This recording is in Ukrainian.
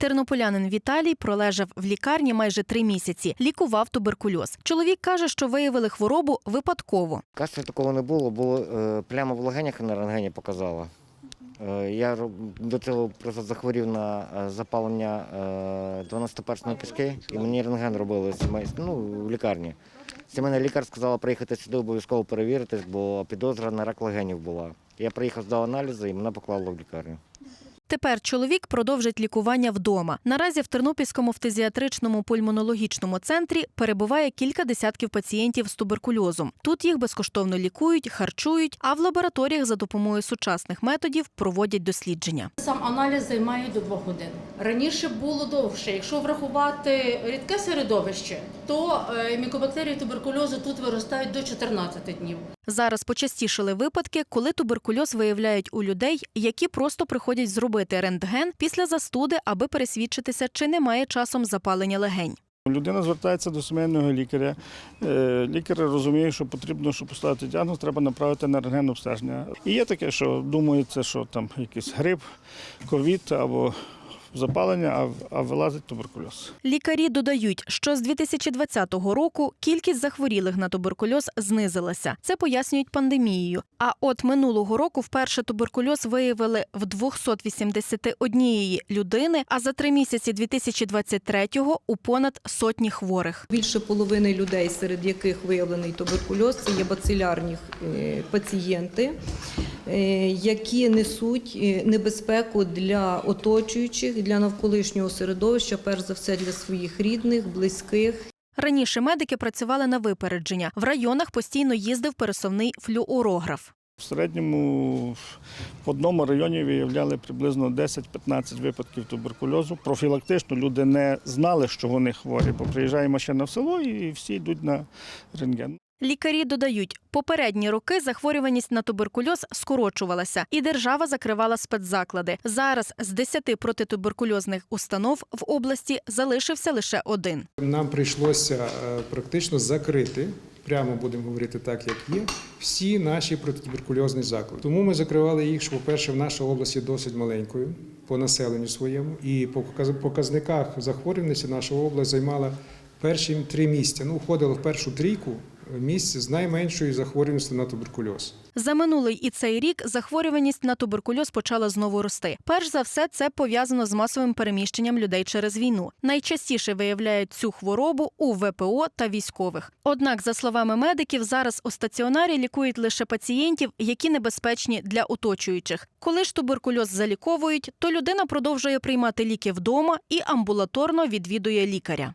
Тернополянин Віталій пролежав в лікарні майже три місяці, лікував туберкульоз. Чоловік каже, що виявили хворобу випадково. Кашлю такого не було, було е, пляма в легенях на рентгені показала. Е, я до цього просто захворів на е, запалення е, 12-перстної кишки, і мені рентген робили ну, в лікарні. Сімейний лікар сказала приїхати сюди обов'язково перевіритись, бо підозра на рак легенів була. Я приїхав, здав аналізи і мене поклали в лікарню. Тепер чоловік продовжить лікування вдома. Наразі в Тернопільському фтизіатричному пульмонологічному центрі перебуває кілька десятків пацієнтів з туберкульозом. Тут їх безкоштовно лікують, харчують, а в лабораторіях за допомогою сучасних методів проводять дослідження. Сам аналіз займає до двох годин. Раніше було довше. Якщо врахувати рідке середовище, то е, мікобактерії туберкульозу тут виростають до 14 днів. Зараз почастішили випадки, коли туберкульоз виявляють у людей, які просто приходять зробити рентген після застуди, аби пересвідчитися, чи немає часом запалення легень. Людина звертається до сімейного лікаря. Е, Лікар розуміє, що потрібно, щоб поставити діагноз, треба направити на рентген обстеження. І є таке, що думається, що там якийсь грип, ковід або запалення, а, а вилазить туберкульоз. Лікарі додають, що з 2020 року кількість захворілих на туберкульоз знизилася. Це пояснюють пандемією. А от минулого року вперше туберкульоз виявили в 281 людини, а за три місяці 2023-го у понад сотні хворих. Більше половини людей, серед яких виявлений туберкульоз, це є бацилярні е, пацієнти, які несуть е, небезпеку для оточуючих, для навколишнього середовища, перш за все для своїх рідних, близьких. Раніше медики працювали на випередження. В районах постійно їздив пересувний флюорограф. В середньому в одному районі виявляли приблизно 10-15 випадків туберкульозу. Профілактично люди не знали, що вони хворі, бо приїжджає машина в село і всі йдуть на рентген. Лікарі додають, попередні роки захворюваність на туберкульоз скорочувалася, і держава закривала спецзаклади. Зараз з 10 протитуберкульозних установ в області залишився лише один. Нам прийшлося е, практично закрити, прямо будемо говорити так, як є, всі наші протитуберкульозні заклади. Тому ми закривали їх, що, по-перше, в нашій області досить маленькою по населенню своєму, і по показниках захворюваності наша область займала перші три місця. Ну, входила в першу трійку місць з найменшою захворюваністю на туберкульоз. За минулий і цей рік захворюваність на туберкульоз почала знову рости. Перш за все, це пов'язано з масовим переміщенням людей через війну. Найчастіше виявляють цю хворобу у ВПО та військових. Однак, за словами медиків, зараз у стаціонарі лікують лише пацієнтів, які небезпечні для оточуючих. Коли ж туберкульоз заліковують, то людина продовжує приймати ліки вдома і амбулаторно відвідує лікаря.